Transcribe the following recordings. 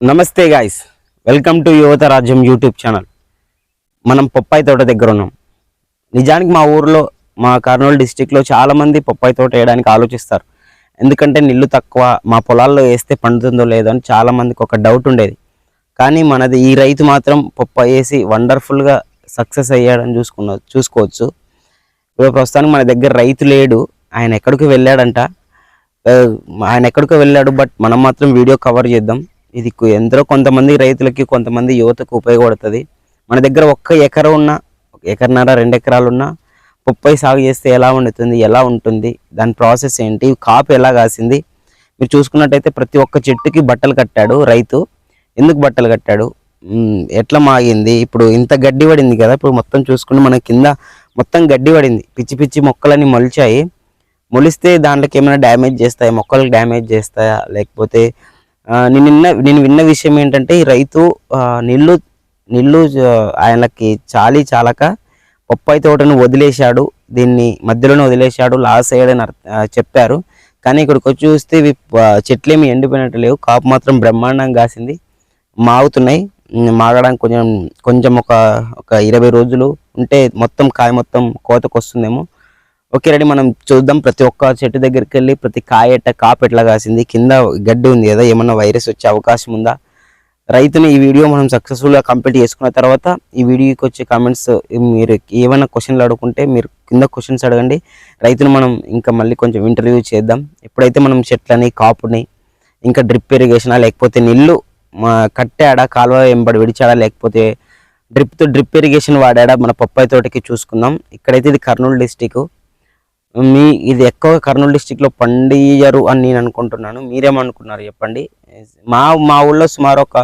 నమస్తే guys welcome to యువత రాజ్యం యూట్యూబ్ ఛానల్ మనం పొప్పాయి తోట దగ్గర ఉన్నాం. నిజానికి మా ఊర్లో మా కర్నూలు డిస్టిక్లో చాలామంది పప్పాయి తోట వేయడానికి ఆలోచిస్తారు. ఎందుకంటే నీళ్ళు తక్కువ మా పొలాల్లో వేస్తే పండుతుందో లేదో అని చాలామందికి ఒక డౌట్ ఉండేది. కానీ మనది ఈ రైతు మాత్రం పొప్పాయి వేసి వండర్ఫుల్గా సక్సెస్ అయ్యాడని చూసుకున్న చూసుకోవచ్చు. ఇప్పుడు ప్రస్తుతానికి మన దగ్గర రైతు లేడు. ఆయన ఎక్కడికి వెళ్ళాడంట? ఆయన ఎక్కడికో వెళ్ళాడు బట్ మనం మాత్రం వీడియో కవర్ చేద్దాం. ఇది ఎందరో కొంతమంది రైతులకి కొంతమంది యువతకు ఉపయోగపడుతుంది. మన దగ్గర ఒక్క ఎకరం ఉన్న ఒక ఎకరన్నర రెండు ఎకరాలు ఉన్నా పొప్పై సాగు చేస్తే ఎలా ఉండుతుంది ఎలా ఉంటుంది దాని ప్రాసెస్ ఏంటి కాపు ఎలా కాసింది. మీరు చూసుకున్నట్టయితే ప్రతి ఒక్క చెట్టుకి బట్టలు కట్టాడు రైతు. ఎందుకు బట్టలు కట్టాడు? ఎట్లా మాగింది? ఇప్పుడు ఇంత గడ్డి పడింది కదా ఇప్పుడు మొత్తం చూసుకుంటే మన కింద మొత్తం గడ్డి పడింది. పిచ్చి పిచ్చి మొక్కలన్నీ మొలిచాయి. మొలిస్తే దాంట్లోకి ఏమైనా డ్యామేజ్ చేస్తాయా? మొక్కలకు డ్యామేజ్ చేస్తాయా? లేకపోతే నేను విన్న నేను విన్న విషయం ఏంటంటే ఈ రైతు నీళ్ళు నీళ్ళు ఆయనకి చాలి చాలక బొప్పాయి తోటను వదిలేశాడు. దీన్ని మధ్యలోనే వదిలేశాడు. లాస్ అయ్యాడని చెప్పారు. కానీ ఇక్కడికి వచ్చి చూస్తే ఇవి చెట్లేమి చెట్లు ఏమి ఎండిపోయినట్టు లేవు. కాపు మాత్రం బ్రహ్మాండంగా కాసింది. మాగుతున్నాయి. మాగడానికి కొంచెం కొంచెం ఒక ఒక ఇరవై రోజులు ఉంటే మొత్తం కాయ మొత్తం కోతకు వస్తుందేమో ఓకే రెడీ. మనం చూద్దాం. ప్రతి ఒక్క చెట్టు దగ్గరికి వెళ్ళి ప్రతి కాయ ఎట్ట కాపు ఎట్లా కాసింది. కింద గడ్డి ఉంది కదా ఏమన్నా వైరస్ వచ్చే అవకాశం ఉందా? రైతుని ఈ వీడియో మనం సక్సెస్ఫుల్గా కంప్లీట్ చేసుకున్న తర్వాత ఈ వీడియోకి వచ్చే కామెంట్స్ మీరు ఏమైనా క్వశ్చన్లు అడుగుకుంటే మీరు కింద క్వశ్చన్స్ అడగండి. రైతును మనం ఇంకా మళ్ళీ కొంచెం ఇంటర్వ్యూ చేద్దాం. ఎప్పుడైతే మనం చెట్లని కాపుని ఇంకా డ్రిప్ ఇరిగేషనా లేకపోతే నీళ్ళు కట్టాడా కాలువ వెంబడి విడిచాడా లేకపోతే డ్రిప్తో డ్రిప్ ఇరిగేషన్ వాడాడా మన పప్పాయి తోటకి చూసుకుందాం. ఇక్కడైతే ఇది కర్నూలు డిస్టిక్ మీ ఇది ఎక్కువ కర్నూలు డిస్టిక్లో పండియరు అని నేను అనుకుంటున్నాను. మీరేమనుకున్నారు చెప్పండి? మా మా ఊళ్ళో సుమారు ఒక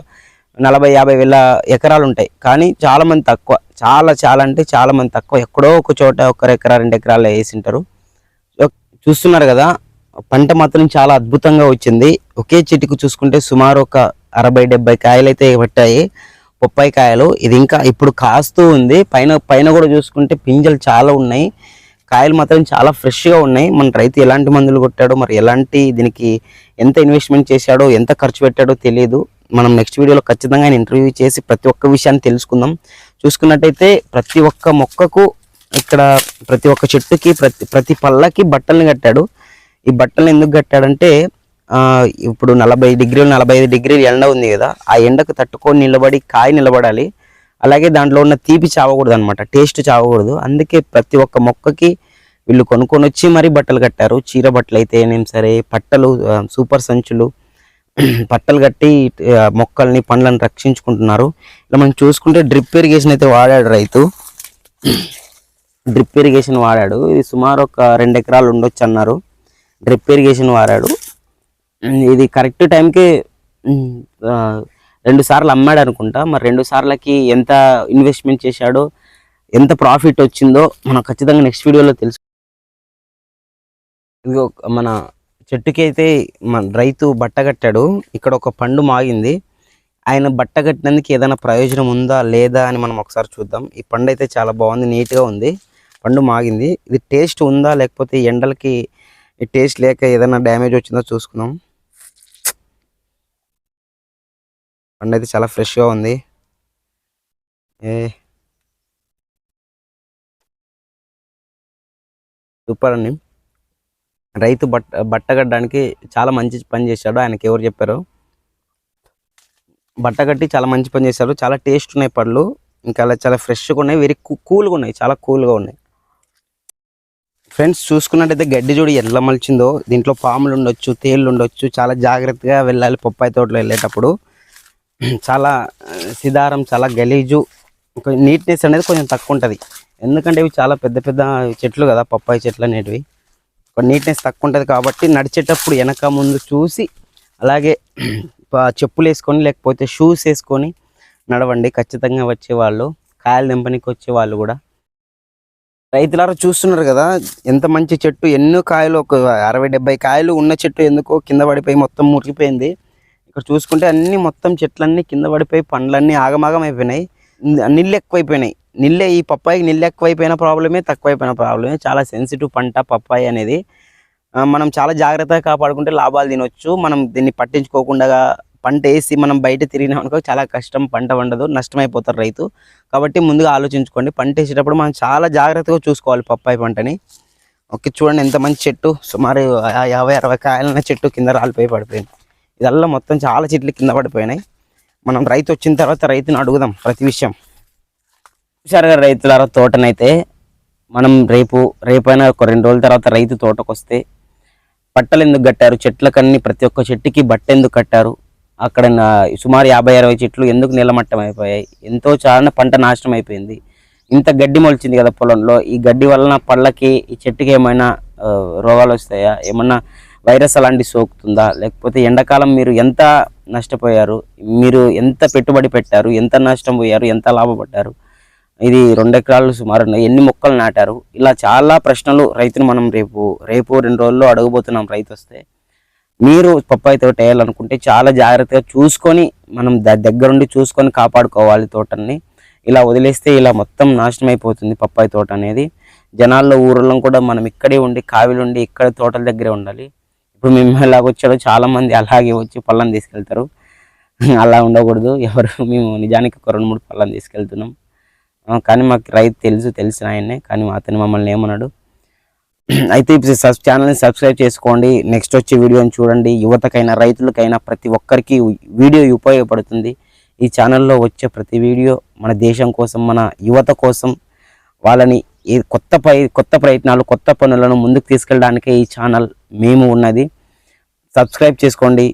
నలభై యాభై వేల ఎకరాలు ఉంటాయి. కానీ చాలామంది తక్కువ. చాలా చాలా అంటే చాలామంది తక్కువ. ఎక్కడో ఒక చోట ఒకరు ఎకరా రెండు ఎకరాలు వేసింటారు. చూస్తున్నారు కదా పంట మాత్రం చాలా అద్భుతంగా వచ్చింది. ఒకే చెట్టుకు చూసుకుంటే సుమారు ఒక అరవై డెబ్బై కాయలు అయితే పట్టాయి. బొప్పాయి కాయలు. ఇది ఇంకా ఇప్పుడు కాస్తూ ఉంది. పైన పైన కూడా చూసుకుంటే పింజలు చాలా ఉన్నాయి. కాయలు మాత్రం చాలా ఫ్రెష్గా ఉన్నాయి. మన రైతు ఎలాంటి మందులు కొట్టాడో మరి ఎలాంటి దీనికి ఎంత ఇన్వెస్ట్మెంట్ చేశాడో ఎంత ఖర్చు పెట్టాడో తెలియదు. మనం నెక్స్ట్ వీడియోలో ఖచ్చితంగా ఆయన ఇంటర్వ్యూ చేసి ప్రతి ఒక్క విషయాన్ని తెలుసుకుందాం. చూసుకున్నట్టయితే ప్రతి ఒక్క మొక్కకు ఇక్కడ ప్రతి ఒక్క చెట్టుకి ప్రతి ప్రతి పళ్ళకి బట్టలను కట్టాడు. ఈ బట్టలు ఎందుకు కట్టాడంటే ఇప్పుడు నలభై డిగ్రీలు నలభై ఐదు డిగ్రీలు ఎండ ఉంది కదా ఆ ఎండకు తట్టుకొని నిలబడి కాయ నిలబడాలి. అలాగే దాంట్లో ఉన్న తీపి చావకూడదు అనమాట టేస్ట్ చావకూడదు. అందుకే ప్రతి ఒక్క మొక్కకి వీళ్ళు కొనుక్కొని వచ్చి మరీ బట్టలు కట్టారు. చీర బట్టలు అయితే ఏం సరే పట్టలు సూపర్ సంచులు పట్టలు కట్టి మొక్కల్ని పండ్లను రక్షించుకుంటున్నారు. ఇలా మనం చూసుకుంటే డ్రిప్ ఇరిగేషన్ అయితే వాడాడు రైతు. డ్రిప్ ఇరిగేషన్ వాడాడు. ఇది సుమారు ఒక రెండు ఎకరాలు ఉండొచ్చు అన్నారు. డ్రిప్ ఇరిగేషన్ వాడాడు. ఇది కరెక్ట్ టైంకి రెండు సార్లు అమ్మాడు అనుకుంటా. మరి రెండు సార్లకి ఎంత ఇన్వెస్ట్మెంట్ చేశాడో ఎంత ప్రాఫిట్ వచ్చిందో మనం ఖచ్చితంగా నెక్స్ట్ వీడియోలో తెలుసు ఇది ఒక- మన చెట్టుకి అయితే మన రైతు బట్ట కట్టాడు. ఇక్కడ ఒక పండు మాగింది. ఆయన బట్ట కట్టినందుకు ఏదైనా ప్రయోజనం ఉందా లేదా అని మనం ఒకసారి చూద్దాం. ఈ పండు అయితే చాలా బాగుంది నీట్గా ఉంది. పండు మాగింది. ఇది టేస్ట్ ఉందా లేకపోతే ఎండలకి టేస్ట్ లేక ఏదైనా డ్యామేజ్ వచ్చిందో చూసుకుందాం. పండు అయితే చాలా ఫ్రెష్గా ఉంది. ఏ. సూపర్ అండి. రైతు బట్ట బట్ట కట్టడానికి చాలా మంచి పని చేశాడు. ఆయనకి ఎవరు చెప్పారు? బట్ట కట్టి చాలా మంచి పని చేశారు చాలా టేస్ట్ ఉన్నాయి పళ్ళు. ఇంకా అలా చాలా ఫ్రెష్గా ఉన్నాయి. వెరీ కూల్గా ఉన్నాయి. చాలా కూల్గా ఉన్నాయి. ఫ్రెండ్స్ చూసుకున్నట్టయితే గడ్డి చూడు ఎట్లా మలిచిందో. దీంట్లో పాములు ఉండొచ్చు తేళ్ళు ఉండొచ్చు. చాలా జాగ్రత్తగా వెళ్ళాలి పప్పాయి తోటలో వెళ్ళేటప్పుడు. చాలా సిదారం చాలా గలీజు. నీట్నెస్ అనేది కొంచెం తక్కువ ఉంటుంది. ఎందుకంటే ఇవి చాలా పెద్ద పెద్ద చెట్లు కదా పప్పాయి చెట్లు అనేటివి. నీట్నెస్ తక్కువ ఉంటుంది కాబట్టి నడిచేటప్పుడు వెనక ముందు చూసి అలాగే చెప్పులు వేసుకొని లేకపోతే షూస్ వేసుకొని నడవండి. ఖచ్చితంగా వచ్చేవాళ్ళు. కాయలు దింపనికి వచ్చేవాళ్ళు కూడా. రైతులారా చూస్తున్నారు కదా ఎంత మంచి చెట్టు. ఎన్నో కాయలు ఒక అరవై డెబ్బై కాయలు ఉన్న చెట్టు ఎందుకో కింద పడిపోయి మొత్తం మురిగిపోయింది. ఇక్కడ చూసుకుంటే అన్ని మొత్తం చెట్లన్నీ కింద పడిపోయి పండ్లన్నీ ఆగమాగం అయిపోయినాయి నీళ్ళు ఎక్కువైపోయినాయి. నిల్లే ఈ పప్పాయికి నిల్లు ఎక్కువైపోయిన ప్రాబ్లమే తక్కువైపోయిన ప్రాబ్లమే. చాలా సెన్సిటివ్ పంట పప్పాయి అనేది. మనం చాలా జాగ్రత్తగా కాపాడుకుంటే లాభాలు తినొచ్చు. మనం దీన్ని పట్టించుకోకుండా పంట వేసి మనం బయట తిరిగినాం అనుకో చాలా కష్టం. పంట వండదు నష్టమైపోతారు రైతు. కాబట్టి ముందుగా ఆలోచించుకోండి. పంట వేసేటప్పుడు మనం చాలా జాగ్రత్తగా చూసుకోవాలి పప్పాయి పంటని. ఓకే చూడండి ఎంత మంచి చెట్టు. సుమారు యాభై అరవై కాయలన్న చెట్టు కింద రాలిపోయి పడిపోయింది. ఇదల్లా మొత్తం చాలా చెట్లు కింద పడిపోయినాయి. మనం రైతు వచ్చిన తర్వాత రైతుని అడుగుదాం ప్రతి విషయం. చూసారుగా రైతులారా తోటనైతే మనం రేపు రేపైనా ఒక రెండు రోజుల తర్వాత రైతు తోటకు వస్తే పట్టలు ఎందుకు కట్టారు? చెట్లకన్నీ ప్రతి ఒక్క చెట్టుకి బట్ట ఎందుకు కట్టారు? అక్కడ నా- సుమారు యాభై అరవై చెట్లు ఎందుకు నీలమట్టం అయిపోయాయి? ఎంతో చాలా పంట నాశనం అయిపోయింది. ఇంత గడ్డి మొలిచింది కదా పొలంలో. ఈ గడ్డి వలన పళ్ళకి ఈ చెట్టుకి ఏమైనా రోగాలు వస్తాయా? ఏమన్నా వైరస్ అలాంటి సోకుతుందా? లేకపోతే ఎండాకాలం మీరు ఎంత నష్టపోయారు? మీరు ఎంత పెట్టుబడి పెట్టారు? ఎంత నష్టం పోయారు? ఎంత లాభపడ్డారు? ఇది రెండు ఎకరాలు సుమారు ఉన్నాయి. ఎన్ని మొక్కలు నాటారు? ఇలా చాలా ప్రశ్నలు రైతును మనం రేపు రేపు రెండు రోజుల్లో అడగబోతున్నాం రైతు వస్తే. మీరు పప్పాయి తోట వేయాలనుకుంటే చాలా జాగ్రత్తగా చూసుకొని మనం ద- దగ్గరుండి చూసుకొని కాపాడుకోవాలి తోటని ఇలా వదిలేస్తే ఇలా మొత్తం నాశనం అయిపోతుంది పప్పాయి తోట అనేది. జనాల్లో ఊర్లో కూడా మనం ఇక్కడే ఉండి కావిలుండి ఇక్కడ తోటల దగ్గరే ఉండాలి. ఇప్పుడు మేము ఎలాగొచ్చాడో వచ్చాడో చాలామంది అలాగే వచ్చి పళ్ళని తీసుకెళ్తారు. అలా ఉండకూడదు. ఎవరు మేము నిజానికి ఒక రెండు మూడు పళ్ళని తీసుకెళ్తున్నాం. కానీ మాకు రైతు తెలుసు తెలిసిన ఆయన్నే కానీ అతను మమ్మల్ని ఏమన్నాడు? అయితే ఇప్పుడు సబ్ ఛానల్ని సబ్స్క్రైబ్ చేసుకోండి. నెక్స్ట్ వచ్చే వీడియోని చూడండి. యువతకైనా రైతులకైనా ప్రతి ఒక్కరికి వీడియో ఉపయోగపడుతుంది. ఈ ఛానల్లో వచ్చే ప్రతి వీడియో మన దేశం కోసం మన యువత కోసం వాళ్ళని ఈ కొత్త పై కొత్త ప్రయత్నాలు కొత్త పనులను ముందుకు తీసుకెళ్ళడానికే ఈ ఛానల్ మేము ఉన్నది. సబ్స్క్రైబ్ చేసుకోండి.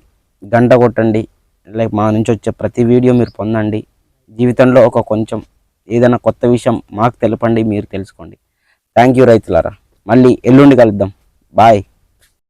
గంట కొట్టండి. లైక్ మా నుంచి వచ్చే ప్రతి వీడియో మీరు పొందండి. జీవితంలో ఒక కొంచెం ఏదైనా కొత్త విషయం మాకు తెలపండి మీరు తెలుసుకోండి. థ్యాంక్ యూ రైతులారా. మళ్ళీ ఎల్లుండి కలుద్దాం. బాయ్